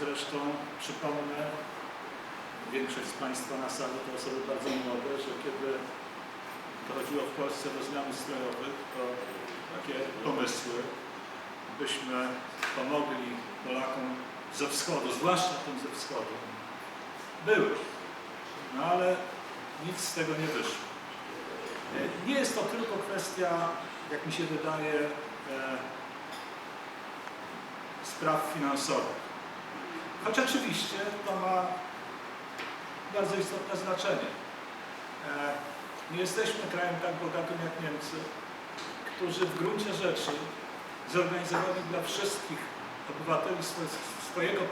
zresztą przypomnę, większość z Państwa na sali to osoby bardzo młode, że kiedy dochodziło w Polsce do zmian ustrojowych, to takie pomysły, byśmy pomogli Polakom ze wschodu, zwłaszcza tym ze wschodu, były. No ale nic z tego nie wyszło. Nie jest to tylko kwestia, jak mi się wydaje, e, spraw finansowych. Choć oczywiście to ma bardzo istotne znaczenie. E, Nie jesteśmy krajem tak bogatym jak Niemcy, którzy w gruncie rzeczy zorganizowali dla wszystkich obywateli swo- swojego, e,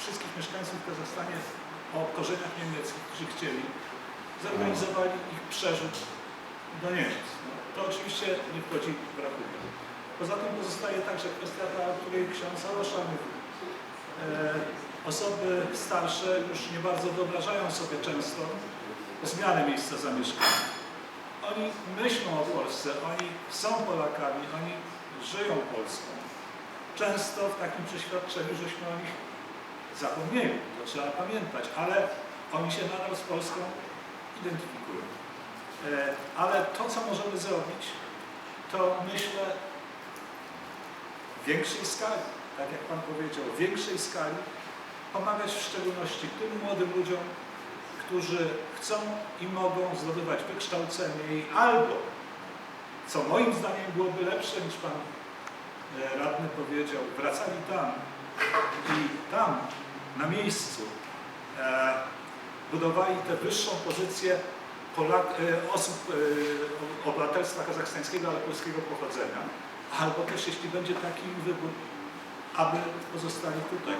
wszystkich mieszkańców w Kazachstanie o korzeniach niemieckich, którzy chcieli, zorganizowali ich przerzut do Niemiec. No, to oczywiście nie wchodzi w rachunek. Poza tym pozostaje także kwestia o której ksiądz Alosza mówił. E, osoby starsze już nie bardzo wyobrażają sobie często zmianę miejsca zamieszkania. Oni myślą o Polsce, oni są Polakami, oni żyją Polską. Często w takim przeświadczeniu, żeśmy o nich zapomnieli, to trzeba pamiętać, ale oni się nadal z Polską identyfikują. E, Ale to, co możemy zrobić, to myślę większej skali, tak jak Pan powiedział, większej skali pomagać w szczególności tym młodym ludziom, którzy chcą i mogą zdobywać wykształcenie i albo, co moim zdaniem byłoby lepsze niż Pan e, radny powiedział, wracali tam i tam, na miejscu, e, budowali tę wyższą pozycję Polak, e, osób e, obywatelstwa kazachstańskiego, ale polskiego pochodzenia, albo też jeśli będzie taki wybór, aby pozostali tutaj.